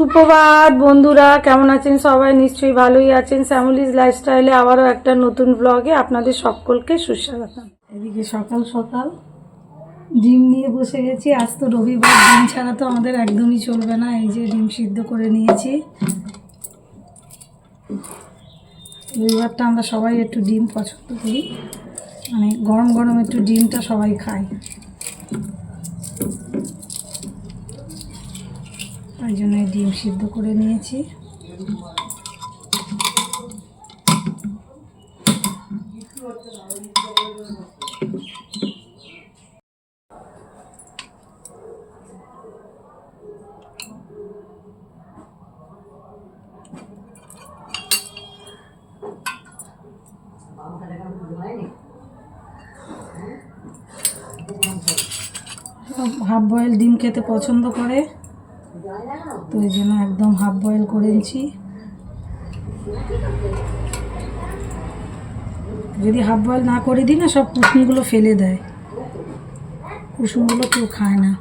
সুপ্রভাত বন্ধুরা, কেমন আছেন সবাই? নিশ্চয়ই ভালোই আছেন। শ্যামলিজ লাইফস্টাইলে আবারও একটা নতুন ব্লগে আপনাদের সকলকে সুস্বাগতম এদিকে সকাল সকাল ডিম নিয়ে বসে গেছি। আজ তো রবিবার, ডিম ছাড়া তো আমাদের একদমই চলবে না। এই যে ডিম সিদ্ধ করে নিয়েছি। রবিবারটা আমরা সবাই একটু ডিম পছন্দ করি। মানে গরম গরম একটু ডিমটা সবাই খায়। তাই জন্য ডিম সিদ্ধ করে নিয়েছি। হাফ বয়েল ডিম খেতে পছন্দ করে। তো এই জন্য একদম হাফ বয়েল করে করেছি যদি হাফ বয়েল না করে দিই না, সব কুসুমগুলো ফেলে দেয়। কুসুমগুলো কেউ খায় না।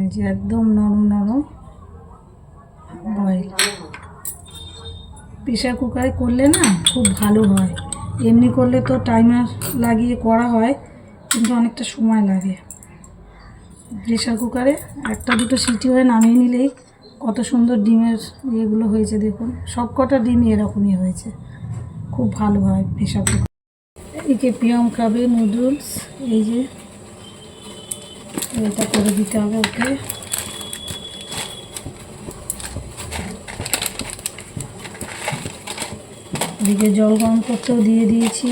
এই যে একদম নরম নরম বয়েল প্রেশার কুকারে করলে না খুব ভালো হয়। এমনি করলে তো টাইমার লাগিয়ে করা হয়। কিন্তু অনেকটা সময় লাগে। প্রেশার কুকারে একটা দুটো সিটি হয়ে নামিয়ে নিলেই কত সুন্দর ডিমের ইয়েগুলো হয়েছে দেখুন। সব কটা ডিমই এরকমই হয়েছে। খুব ভালো হয় প্রেশার কুকার। এদিকে পিয়ম খাবে নুডলস, এই যে এটা করে দিতে হবে ওকে। এদিকে জল গরম করতেও দিয়ে দিয়েছি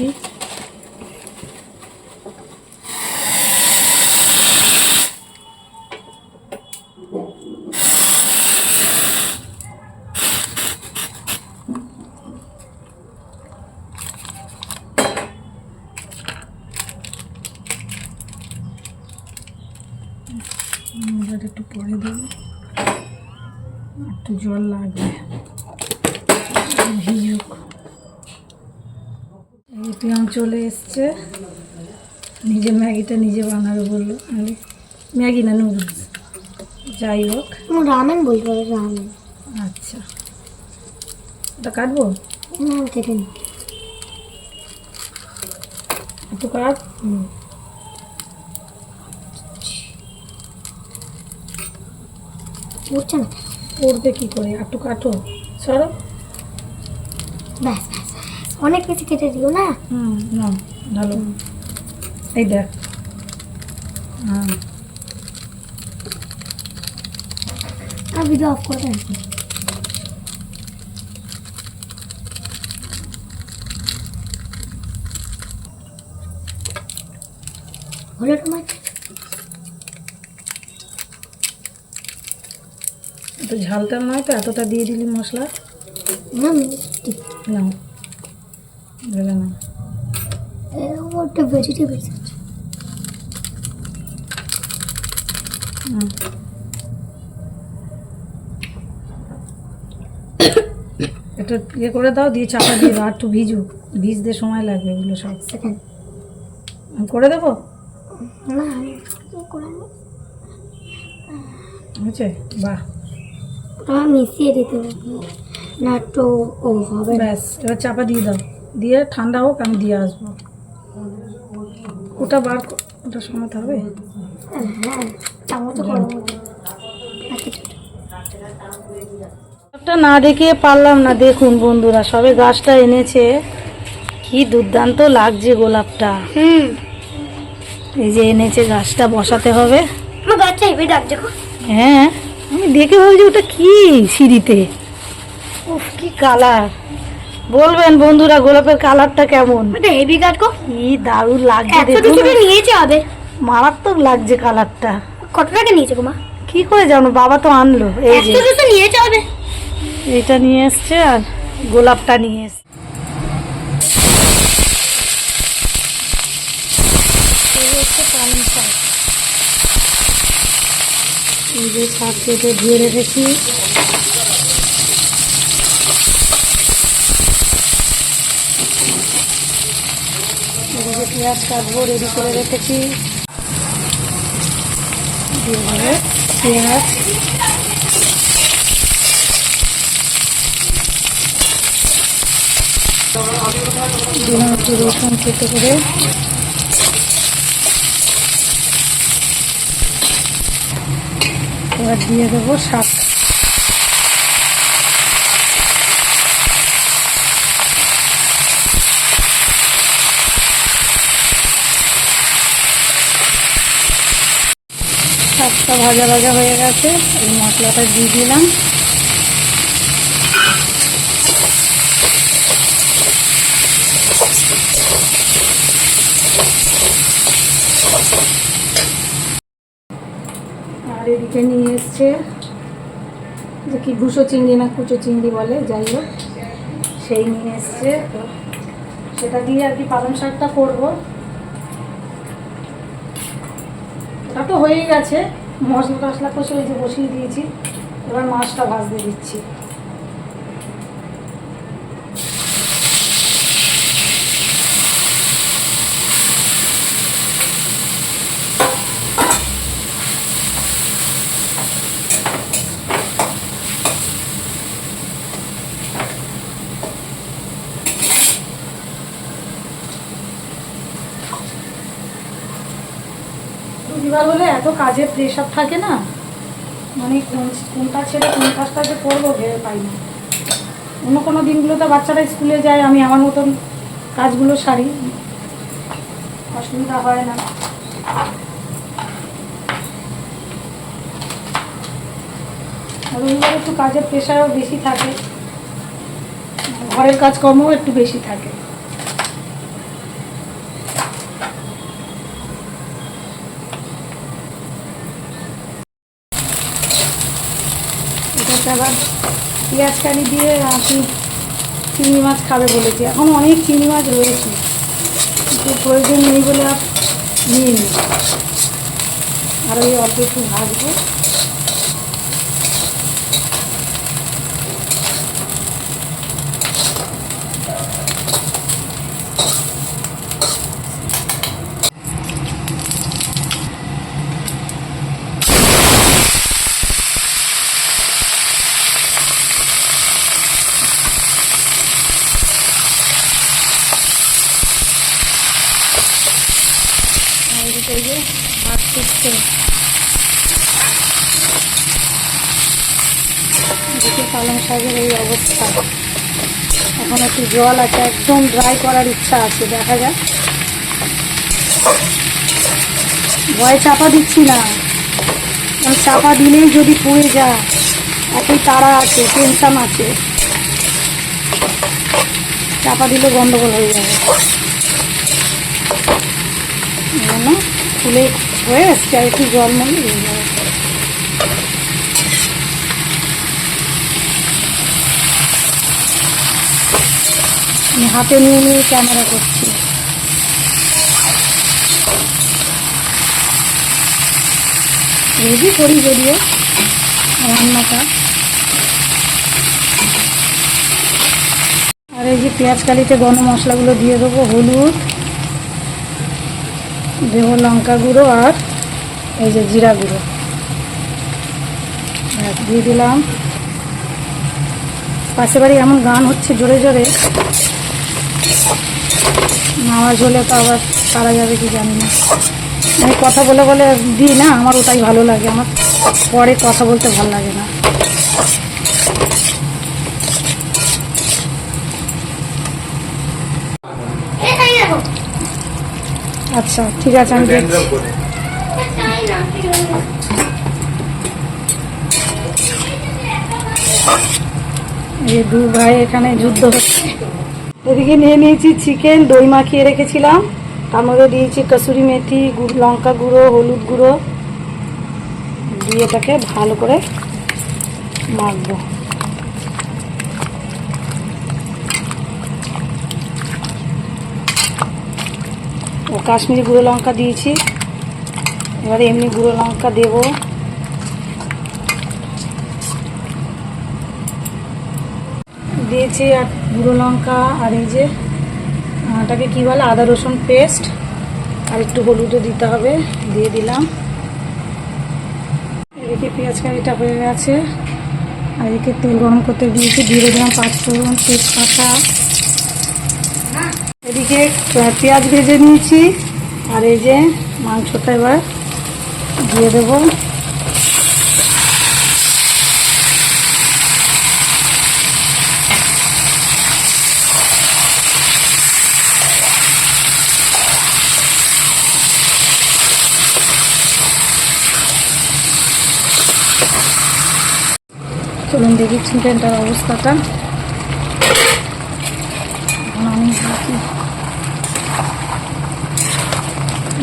এবার একটু পরে দেবো একটু জল লাগবে ভিজুক এই পিয়ম চলে এসছে। নিজে ম্যাগিটা নিজে বানাবে বলল। আমি ম্যাগি না নুডলস? যাই হোক। রামেন বলতে হবে রামেন। আচ্ছা। ওটা কাটবো? হুম কেটে নি। একটু কাট। হুম। উঠছে না। পড়বে কি করে? একটু কাটো সরো। ব্যাস ব্যাস। অনেক কিছু কেটে দিও না? হুম না ভালো। এই দেখ। হ্যাঁ। আর ভিডিও অফ করে দেন। হলো তোমার একটু ঝালটা নয় তো এতটা দিয়ে দিলি মশলা? না ভেবে না। এরকম ভেজিটেবলস আছে। হুম। একটু ইয়ে করে দাও দিয়ে চাপা দিয়ে আর একটু ভিজুক। ভিজতে সময় লাগবে এগুলো সব। সেকেন্ড করে দেবো। হয়েছে? বাহ। ওটা মিশিয়ে দিতে হবে না তো ও হবে। ব্যাস এবার চাপা দিয়ে দাও। দিয়ে ঠান্ডা হোক আমি দিয়ে আসব। ওটা বার ওটা সমাতে হবে? হ্যাঁ চামচ একটা না দেখিয়ে পারলাম না। দেখুন বন্ধুরা সবে গাছটা এনেছে। কি দুর্দান্ত লাগছে গোলাপটা। হুম। এই যে এনেছে গাছটা বসাতে হবে। আমার বাচ্চা এবার ডাক দেখো হ্যাঁ। আমি দেখে ভাবছি ওটা কি সিঁড়িতে? উফ কি কালার। বলবেন বন্ধুরা গোলাপের কালারটা কেমন? ওটা হেভি কাট কো কি দারুণ লাগছে দেখুন। নিয়েছে হবে মারাত্মক লাগছে কালারটা। কত টাকা নিয়েছে গো মা? কি করে জানো বাবা তো আনলো এই যে। নিয়েছে হবে এইটা নিয়ে এসছে আর গোলাপটা নিয়ে এসছে এই হচ্ছে পালং শাক এই যে শাক কেটে ধুয়ে রেখেছি। এদিকে পেঁয়াজ কাটবো রেডি করে রেখেছি। পেঁয়াজ। রসুন, কেটে করে এবার দিয়ে দেবো শাক। শাকটা ভাজা ভাজা হয়ে গেছে এই মশলাটা দিয়ে দিলাম। আর এদিকে নিয়ে এসছে। যে কি ভুসো চিংড়ি না কুচো চিংড়ি বলে, যাই হোক, সেই নিয়ে এসছে। তো সেটা দিয়ে আর কি পালং শাকটা করব। তা তো হয়েই গেছে। মশলা টশলা কষে ওই যে বসিয়ে দিয়েছি। এবার মাছটা ভাজতে দিচ্ছি রবিবার হলে এত কাজের প্রেশার থাকে না? মানে কোন কোনটা ছেড়ে কোন কাজটা যে করব ভেবে পাই না অন্য কোনো দিনগুলোতে বাচ্চারা স্কুলে যায়, আমি আমার মতন কাজগুলো সারি। অসুবিধা হয় না। রবিবার একটু কাজের প্রেশারও বেশি থাকে। ঘরের কাজকর্মও একটু বেশি থাকে। এটাতে আবার পেঁয়াজ কারি দিয়ে আপনি চিংড়ি মাছ খাবে বলেছি। এখন অনেক চিংড়ি মাছ রয়েছে, কিন্তু প্রয়োজন নেই বলে আর নিয়ে নিই আর ওই অল্প একটু ভাজবো আর এদিকে এই যে ভাত করছে এদিকে পালং শাকের এই অবস্থা। এখন একটু জল আছে, একদম ড্রাই করার ইচ্ছা আছে, দেখা যাক। ভয়ে চাপা দিচ্ছি না। চাপা দিলেই যদি পুড়ে যায় এতই তারা আছে টেনশন আছে। চাপা দিলে গন্ডগোল হয়ে যাবে। ফুলে হয়ে এসছে আর একটু জল মনে হয়ে যাবে। আমি হাতে নিয়ে নিয়ে ক্যামেরা করছি। রেডি করি যদিও রান্নাটা। আর এই যে পেঁয়াজ কালিতে গরম মশলাগুলো দিয়ে দেবো, হলুদ দেবো লঙ্কা গুঁড়ো আর এই যে জিরা গুঁড়ো। দিয়ে দিলাম। পাশে বাড়ি এমন গান হচ্ছে জোরে জোরে। আওয়াজ হলে তো আবার পারা যাবে কি জানি না। আমি কথা বলে বলে দিই না, আমার ওটাই ভালো লাগে। আমার পরে কথা বলতে ভালো লাগে না। আচ্ছা ঠিক আছে, আমি দেখছি। দু ভাই এখানে যুদ্ধ হচ্ছে। এদিকে নিয়ে নিয়েছি চিকেন, দই মাখিয়ে রেখেছিলাম। তার মধ্যে দিয়েছি কসুরি মেথি লঙ্কা গুঁড়ো, হলুদ গুঁড়ো। দিয়ে এটাকে ভালো করে মাখবো। ও কাশ্মীরি গুঁড়ো লঙ্কা দিয়েছি। এবারে এমনি গুঁড়ো লঙ্কা দেবো। দিয়েছি আর গুঁড়ো লঙ্কা, আর এই যে এটাকে কী বলে, আদা রসুন পেস্ট, আর একটু হলুদও দিতে হবে, দিয়ে দিলাম। এদিকে পেঁয়াজ কারিটা হয়ে গেছে, আর এদিকে তেল গরম করতে দিয়েছি, দিয়ে দিলাম পাঁচ ফোড়ন তেজপাতা। এদিকে পেঁয়াজ ভেজে নিয়েছি, আর এই যে মাংসটা এবার দিয়ে দেবো। চলুন দেখি চিকেনটার অবস্থাটা। আমি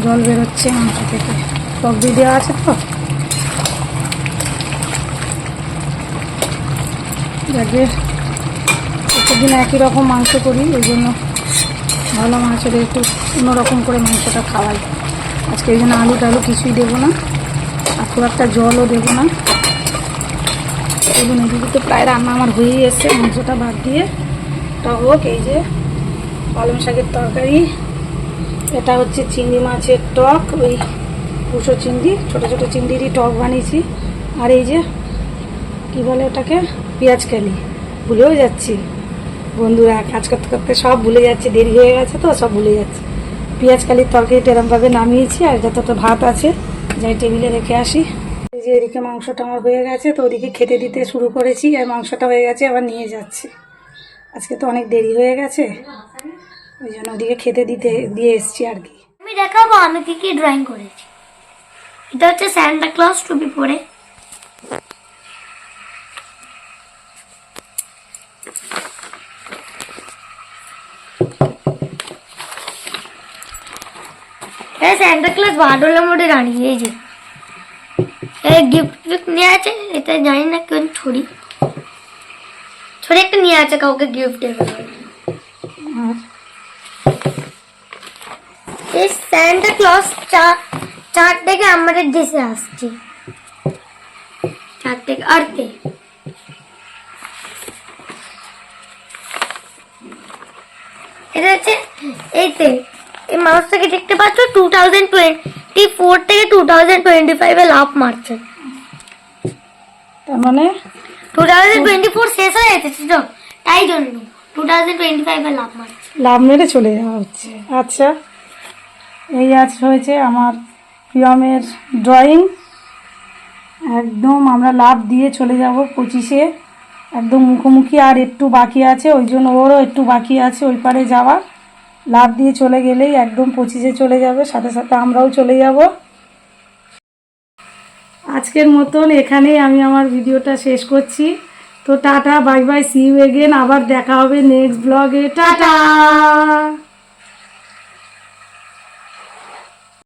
জল বেরোচ্ছে মাংস থেকে টক দিয়ে দেওয়া আছে তো? যাকে প্রত্যেকদিন একই রকম মাংস করি ওই জন্য ভালো মাংসের একটু অন্যরকম করে মাংসটা খাওয়াই। আজকে এই জন্য আলু টালু কিছুই দেবো না। আর খুব একটা জলও দেবো না। দেখুন এদিকে তো প্রায় রান্না আমার হয়েই এসছে মাংসটা বাদ দিয়ে। তা হোক, এই যে পালং শাকের তরকারি। এটা হচ্ছে চিংড়ি মাছের টক, ওই পুষো চিংড়ি, ছোটো ছোটো চিংড়িরই টক বানিয়েছি। আর এই যে, কি বলে ওটাকে? পেঁয়াজ কালি। ভুলেও যাচ্ছি। বন্ধুরা, কাজ করতে করতে সব ভুলে যাচ্ছে, দেরি হয়ে গেছে তো, সব ভুলে যাচ্ছে। পেঁয়াজ কালির তরকারিটা এরমভাবে নামিয়েছি, আর যতটা ভাত আছে, যাই টেবিলে রেখে আসি। এই যে এদিকে মাংসটা আমার হয়ে গেছে, তো ওদিকে খেতে দিতে শুরু করেছি আর মাংসটা হয়ে গেছে, আবার নিয়ে যাচ্ছি। আজকে তো অনেক দেরি হয়ে গেছে, ওই জন্য ওদিকে খেতে দিতে, দিয়ে এসছি আর কি। আমি দেখাবো আমি কি কি ড্রয়িং করেছি। এটা হচ্ছে স্যান্টা ক্লজ টুপি পরে। স্যান্টা ক্লজ বাডোলা মোডে দাঁড়িয়ে যে। গিফট ফিফট নিয়ে আছে? এটা জানি না কোন ছড়ি। ছড়ি একটা নিয়ে আছে কাউকে গিফট এই স্যান্টা ক্লজ চার চার থেকে আমাদের দেশে আসছে। চার থেকে আর্থে এটা হচ্ছে এইতে এই মানুষটাকে দেখতে পাচ্ছ? টু থাউজেন্ড টোয়েন্টি ফোর থেকে টু থাউজেন্ড টোয়েন্টি ফাইভে লাভ মারছে। তার মানে? টু থাউজেন্ড টোয়েন্টি ফোর শেষ হয়ে যেতেছে তো তাই জন্য টু থাউজেন্ড টোয়েন্টি ফাইভে লাভ মারছে। লাভ মেরে চলে যাওয়া হচ্ছে। আচ্ছা এই আজ হয়েছে আমার প্রিয়মের ড্রয়িং একদম আমরা লাভ দিয়ে চলে যাব পঁচিশে। একদম মুখোমুখি আর একটু বাকি আছে ওই জন্য ওরও একটু বাকি আছে ওই পারে যাওয়া। লাভ দিয়ে চলে গেলেই একদম পঁচিশে চলে যাবে, সাথে সাথে আমরাও চলে যাব। আজকের মতন এখানেই আমি আমার ভিডিওটা শেষ করছি। তো tata, bye bye see you again আবার দেখা হবে নেক্সট ব্লগে টাটা!